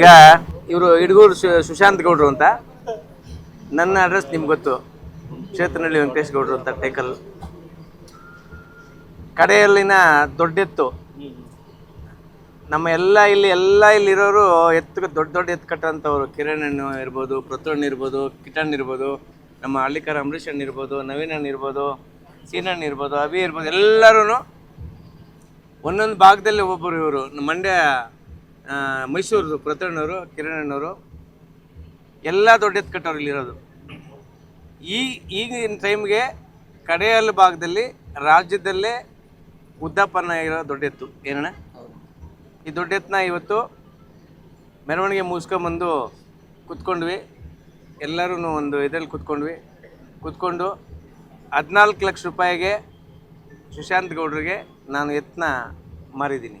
ಈಗ ಇವರು ಇಡಗೂರು ಸುಶಾಂತ್ ಗೌಡ್ರು ಅಂತ. ನನ್ನ ಅಡ್ರೆಸ್ ನಿಮ್ಗೆ ಗೊತ್ತು. ಕ್ಷೇತ್ರನಹಳ್ಳಿ ವೆಂಕಟೇಶ್ ಗೌಡ್ರು ಅಂತ ಟೈಕಲ್ ಕಡೆಯಲ್ಲಿನ ದೊಡ್ಡೆತ್ತು. ನಮ್ಮ ಎಲ್ಲ ಇಲ್ಲಿ, ಎಲ್ಲ ಇಲ್ಲಿರೋರು ಎತ್ತು, ದೊಡ್ಡ ದೊಡ್ಡ ಎತ್ತು ಕಟ್ಟಂಥವ್ರು ಕಿರಣ್ ಅಣ್ಣ ಇರ್ಬೋದು ಪೃಥ್ವಣ್ಣ ಇರ್ಬೋದು ಕಿಟಣ್ ಇರ್ಬೋದು, ನಮ್ಮ ಹಳ್ಳಿಕಾರ ಅಂಬರೀಷ್ ಅಣ್ಣ ಇರ್ಬೋದು, ನವೀನ್ ಅಣ್ಣ ಇರ್ಬೋದು ಸೀನಣ್ಣ ಇರ್ಬೋದು, ಅಭಿ ಇರ್ಬೋದು ಎಲ್ಲರೂ ಒಂದೊಂದು ಭಾಗದಲ್ಲಿ ಒಬ್ಬರು ಇವರು. ಮಂಡ್ಯ ಮೈಸೂರದು ಪ್ರತಣ್ಣವರು ಕಿರಣ್ ಅಣ್ಣವರು ಎಲ್ಲ ದೊಡ್ಡ ಎತ್ಕಟ್ಟವ್ರು ಇಲ್ಲಿರೋದು ಈ ಈಗಿನ ಟೈಮ್ಗೆ ಕಡೆಯಲ್ಲ ಭಾಗದಲ್ಲಿ ರಾಜ್ಯದಲ್ಲೇ ಉದ್ದಪ್ಪನ ಇರೋ ದೊಡ್ಡ ಎತ್ತು. ಏನಣ್ಣ? ಈ ದೊಡ್ಡ ಎತ್ತನ್ನ ಇವತ್ತು ಮೆರವಣಿಗೆ ಮುಗಿಸ್ಕೊಂಬಂದು ಕುತ್ಕೊಂಡ್ವಿ. ಎಲ್ಲರೂ ಒಂದು ಇದರಲ್ಲಿ ಕುತ್ಕೊಂಡ್ವಿ. ಕುತ್ಕೊಂಡು ಹದಿನಾಲ್ಕು ಲಕ್ಷ ರೂಪಾಯಿಗೆ ಸುಶಾಂತ್ ಗೌಡ್ರಿಗೆ ನಾನು ಎತ್ತನ್ನ ಮಾರಿದ್ದೀನಿ.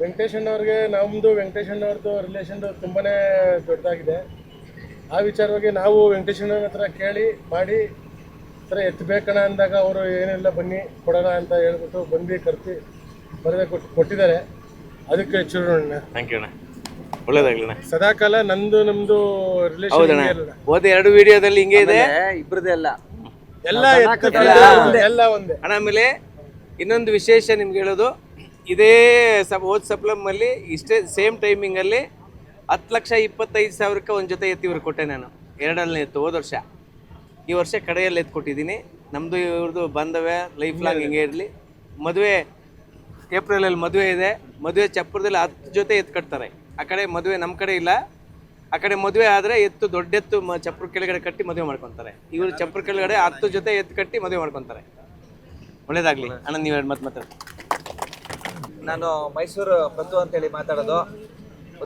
ವೆಂಕಟೇಶ್ ಅವ್ರಿಗೆ ನಮ್ಮದು ವೆಂಕಟೇಶ್ ಅವ್ರದ್ದು ರಿಲೇಷನ್ ತುಂಬಾನೇ ದೊಡ್ಡದಾಗಿದೆ. ಆ ವಿಚಾರವಾಗಿ ನಾವು ವೆಂಕಟೇಶ್ ಅಣ್ಣವ್ರ ಹತ್ರ ಕೇಳಿ ಮಾಡಿ ಸರ ಎತ್ತಬೇಕಣ ಅಂದಾಗ ಅವರು ಏನೆಲ್ಲ ಬನ್ನಿ ಕೊಡೋಣ ಅಂತ ಹೇಳ್ಬಿಟ್ಟು ಬಂದು ಕರ್ತಿ ಬರದೆ ಕೊಟ್ಟು ಕೊಟ್ಟಿದ್ದಾರೆ. ಅದಕ್ಕೆ ಚೂರು ಥ್ಯಾಂಕ್ ಯು ಅಣ್ಣ. ಒಳ್ಳೇದಾಗ್ಲಿ ಅಣ್ಣ. ಸದಾಕಾಲ ನಂದು ನಮ್ದು ರಿಲೇಷನ್ ಹೋದ ಎರಡು ವಿಡಿಯೋದಲ್ಲಿ ಹಿಂಗೆ ಇದೆ? ಇಬ್ಬರದೇ ಎಲ್ಲ ಎಲ್ಲ ಒಂದೇ. ಅಣ್ಣ ಆಮೇಲೆ ಇನ್ನೊಂದು ವಿಶೇಷ ನಿಮ್ಗೆ ಹೇಳೋದು. ಇದೇ ಸಪ್ ಹೋದ ಸಪ್ಲಮಲ್ಲಿ ಇಷ್ಟೇ ಸೇಮ್ ಟೈಮಿಂಗಲ್ಲಿ ಹತ್ತು ಲಕ್ಷ ಇಪ್ಪತ್ತೈದು ಸಾವಿರಕ್ಕೆ ಒಂದು ಜೊತೆ ಎತ್ತಿ ಇವ್ರಿಗೆ ಕೊಟ್ಟೆ ನಾನು. ಎರಡನೇ ಎತ್ತು ಹೋದ ವರ್ಷ. ಈ ವರ್ಷ ಕಡೆಯಲ್ಲಿ ಎತ್ತು ಕೊಟ್ಟಿದ್ದೀನಿ. ನಮ್ಮದು ಇವ್ರದ್ದು ಬಾಂಧವ್ಯ ಲೈಫ್ ಲಾಂಗ್ ಹಿಂಗೆ ಇರಲಿ. ಮದುವೆ ಏಪ್ರಿಲಲ್ಲಿ ಮದುವೆ ಇದೆ. ಮದುವೆ ಚಪ್ಪರದಲ್ಲಿ ಹತ್ತು ಜೊತೆ ಎತ್ತು ಕಟ್ತಾರೆ. ಆ ಕಡೆ ಮದುವೆ ನಮ್ಮ ಕಡೆ ಇಲ್ಲ. ಆ ಕಡೆ ಮದುವೆ ಆದರೆ ಎತ್ತು ದೊಡ್ಡ ಎತ್ತು ಮ ಚಪ್ರ ಕೆಳಗಡೆ ಕಟ್ಟಿ ಮದುವೆ ಮಾಡ್ಕೊತಾರೆ. ಇವರು ಚಪ್ಪರ ಕೆಳಗಡೆ ಹತ್ತು ಜೊತೆ ಎತ್ತು ಕಟ್ಟಿ ಮದುವೆ ಮಾಡ್ಕೊತಾರೆ. ಒಳ್ಳೇದಾಗ್ಲಿ. ಅಣ್ಣ ನೀವು ಎರಡು ಮತ್ತೆ ಮಾತಾಡಿ. ನಾನು ಮೈಸೂರು ಬಂಧು ಅಂತೇಳಿ ಮಾತಾಡೋದು.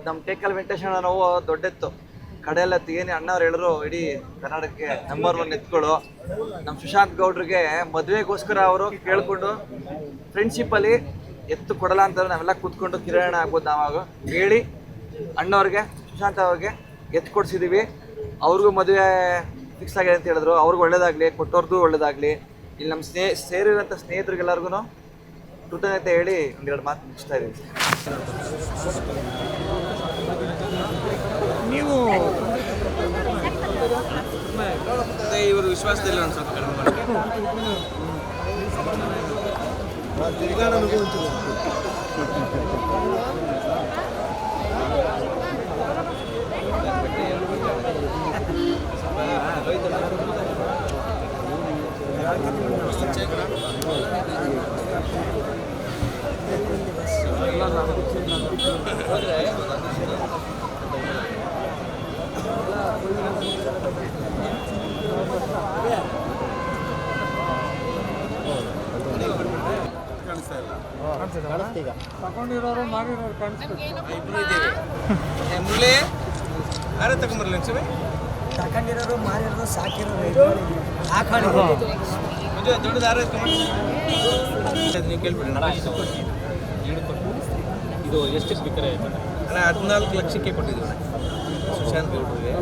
ನಮ್ಮ ಟೇಕಲ್ ವೆಂಕಟೇಶ್ವರ ನಾವು ದೊಡ್ಡಿತ್ತು. ಕಡೆಯೆಲ್ಲ ಏನು ಅಣ್ಣವ್ರು ಹೇಳಿದ್ರು, ಇಡೀ ಕರ್ನಾಟಕಕ್ಕೆ ನಂಬರ್ ಒನ್ ಎತ್ಕೊಳ್ಳು ನಮ್ಮ ಸುಶಾಂತ್ ಗೌಡ್ರಿಗೆ ಮದುವೆಗೋಸ್ಕರ ಅವರು ಕೇಳ್ಕೊಂಡು ಫ್ರೆಂಡ್ಶಿಪ್ಪಲ್ಲಿ ಎತ್ತು ಕೊಡಲ್ಲ ಅಂತ ನಾವೆಲ್ಲ ಕೂತ್ಕೊಂಡು ಕಿರಣ ಆಗ್ಬೋದು ನಾವಾಗ ಹೇಳಿ ಅಣ್ಣವ್ರಿಗೆ, ಸುಶಾಂತ್ ಅವ್ರಿಗೆ ಎತ್ತು ಕೊಡ್ಸಿದೀವಿ. ಅವ್ರಿಗೂ ಮದುವೆ ಫಿಕ್ಸ್ ಆಗಿದೆ ಅಂತ ಹೇಳಿದ್ರು. ಅವ್ರಿಗೂ ಒಳ್ಳೇದಾಗಲಿ ಕೊಟ್ಟವ್ರದ್ದು ಒಳ್ಳೇದಾಗಲಿ. ಇಲ್ಲಿ ನಮ್ಮ ಸ್ನೇಹ ಸೇರಿರೋಂಥ ಸ್ನೇಹಿತರಿಗೆಲ್ಲರಿಗೂ ಕೃತಜ್ಞತೆ ಹೇಳಿ ಒಂದೆರಡು ಮಾತು ಮುಗಿಸ್ತಾ ಇದ್ದೀವಿ. ನೀವು ಇವರು ವಿಶ್ವಾಸದಲ್ಲಿ ಒಂದು ಸ್ವಲ್ಪ ಕಡಿಮೆ ಮಾಡಿ ಏ, ಮುರಳಿ ಯಾರೇ ತಗೊಂಬರ್ಲಿ ಅನ್ಸುವೆ ತಗೊಂಡಿರೋರು ಮಾರಿರೋರು ಸಾಕಿರೋರು ಹಾಕೊಂಡಿರೋರು ಮಂಜು ನೀವು ಯಾರು ಎತ್ಕೊಂಬರ್ಲಿ ನೀವು ಕೇಳ್ಬಿಡಿ ಇದು ಎಷ್ಟಕ್ಕೆ ಬೇಕಾರೆ ಅಣ್ಣ ಹದಿನಾಲ್ಕು ಲಕ್ಷಕ್ಕೆ ಕೊಟ್ಟಿದ್ದೀವಿ ಸುಶಾಂತ್ ಗೌಡ್ರಿಗೆ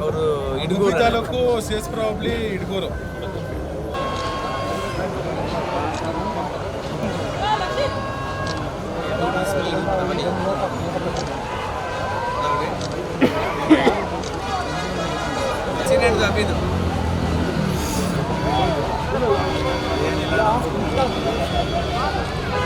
ಅವರು ಇಡುಗೂರು ತಾಲೂಕು ಸೇಸ್ ಪ್ರಾಬ್ಲಿ ಹಿಡ್ಗೂರು ಸೀನಿಯರ್ದು ಅಭಿದು